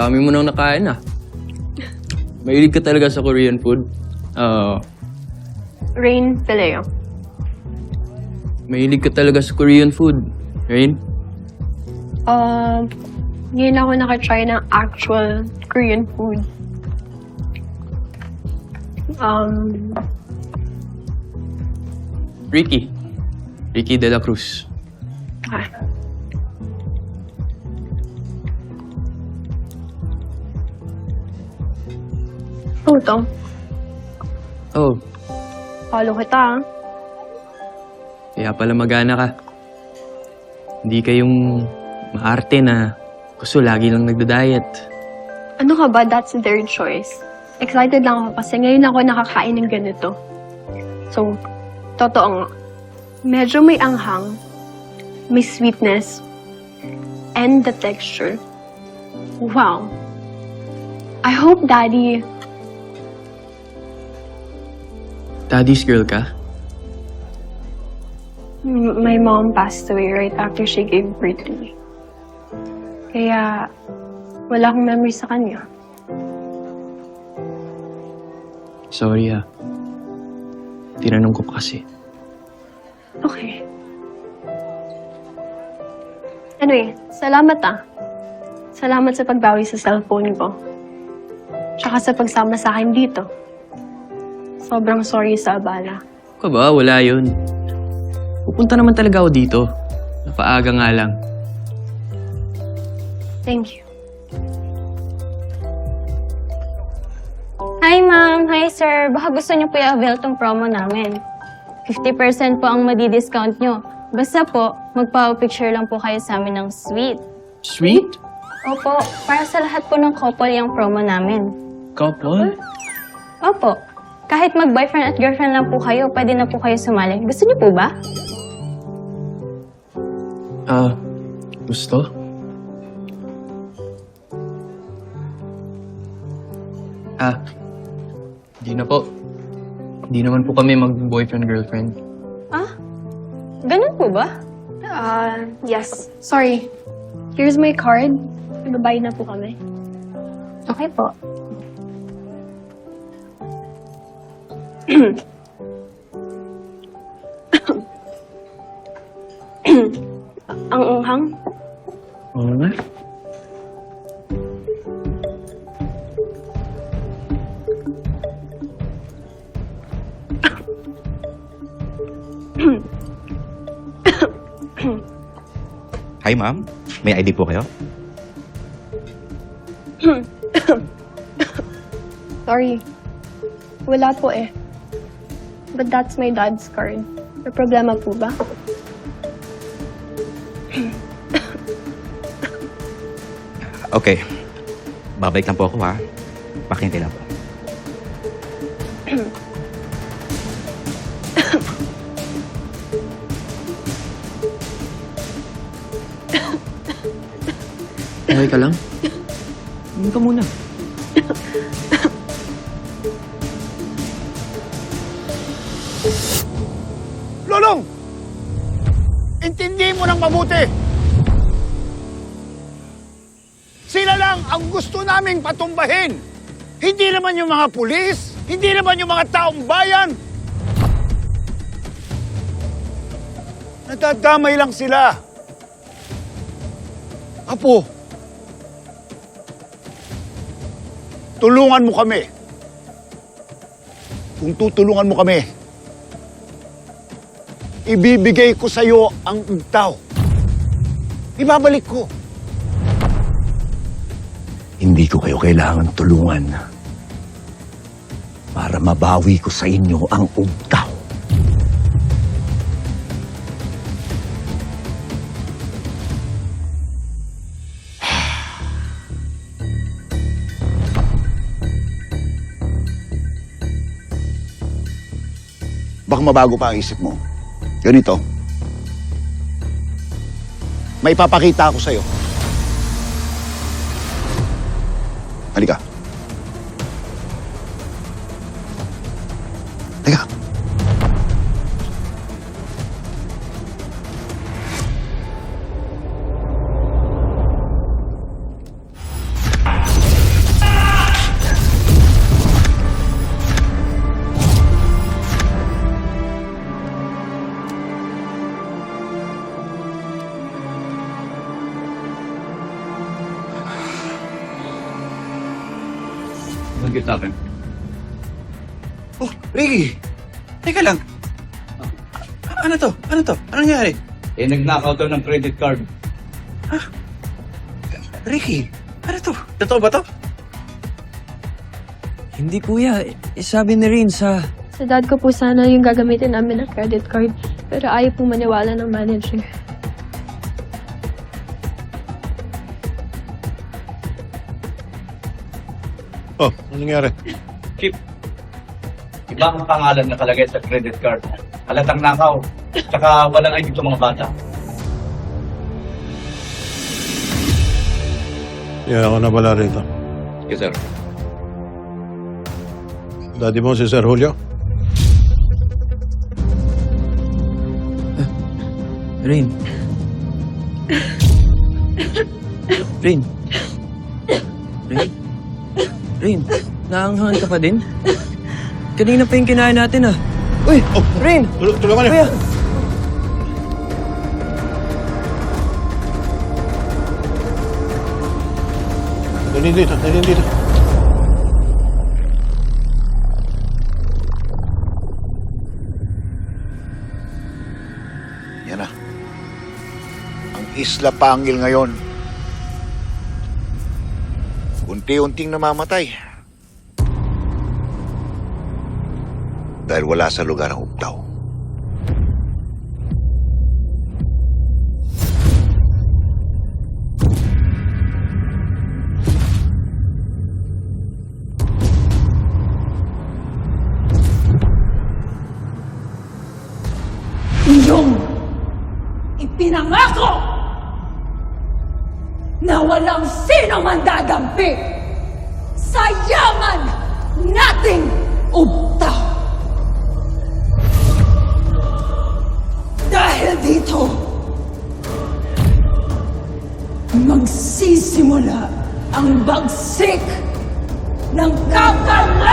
dami mo nang nakain ah. Mahilig ka talaga sa Korean food. Oo. Rain Pileo. mahilig ka talaga sa Korean food. Rain? Um, ngayon ako nakatry ng actual Korean food. Um, Ricky. Ricky De La Cruz. Oh, to. Oh, Follow kita, ah. kaya pala magana ka. Hindi kayong maarte na gusto lagi lang nagda-diet. Ano ka ba? That's their choice. Excited lang ako kasi ngayon ako nakakain ng ganito. So, totoo nga. Medyo may anghang, may sweetness, and the texture. Wow. I hope Daddy... Daddy's girl ka? M- My mom passed away right after she gave birth to me. Kaya, wala akong memory sa kanya. Sorry ah. Tinanong ko pa kasi. Okay. Anyway, salamat ah. Salamat sa pagbawi sa cellphone ko. Tsaka sa pagsama sa akin dito. Sobrang sorry sa abala. Ka ba? Wala yun. Pupunta naman talaga ako dito. Napaaga nga lang. Thank you. Hi ma'am, hi sir. Baka gusto niyo po i-avail tong promo namin. 50% po ang madi-discount nyo. Basta po, magpa-picture lang po kayo sa amin ng suite. Sweet? Opo, para sa lahat po ng couple yung promo namin. Couple? Opo, kahit mag-boyfriend at girlfriend lang po kayo, pwede na po kayo sumali. Gusto niyo po ba? Ah, gusto? Ah, hindi na po. Hindi naman po kami mag-boyfriend-girlfriend. Ah? Ganun po ba? Uh, yes. Sorry. Here's my card. Nagbabayad na po kami. Okay po. Ang unghang? Oo nga. Hi, ma'am. May ID po kayo? Sorry. Wala po eh. But that's my dad's card. May problema po ba? Okay. Babalik lang po ako, ha? Pakintay lang po. Okay ka lang? Hindi ka muna. Lolong! Intindihin mo ng mabuti! Sila lang ang gusto naming patumbahin! Hindi naman yung mga pulis, hindi naman yung mga taong bayan. Nadadamay lang sila. Apo, tulungan mo kami. Kung tutulungan mo kami, ibibigay ko sa iyo ang ugtaw. Ibabalik ko. Hindi ko kayo kailangan tulungan para mabawi ko sa inyo ang ugtaw. Baka mabago pa ang isip mo. Ganito. May papakita ako sa'yo. Halika. Halika. Sa akin. Oh, Ricky! Teka lang. A- Ano to? Ano to? Ano nangyari? Eh, nag-knockout daw ng credit card. Ricky, ano to? Totoo ba to? Hindi kuya, eh, sabi ni Rin sa... Sa dad ko po sana yung gagamitin namin ng credit card. Pero ayaw po maniwala ng manager. Ano nangyari? Chip, iba ang pangalan nakalagay sa credit card. Halatang nakaw. Tsaka walang ID sa mga bata. Yeah, ako na pala rito. Yes, sir. Daddy mo si Sir Julio? Rin. Rin. Rin. Rin, naanghangan ka pa din? Kanina pa yung kinain natin ah. Uy, Rin! Tul- Tulungan niyo! Kuya! Dalhin dito, dalhin dito. Yan na. Ang Isla Pangil ngayon. Unti-unting namamatay. Dahil wala sa lugar ang uptaw. inyong ipinangako na walang sino man dadampi sa yaman nating uptaw. Dahil dito, magsisimula ang bagsik ng kapalaran!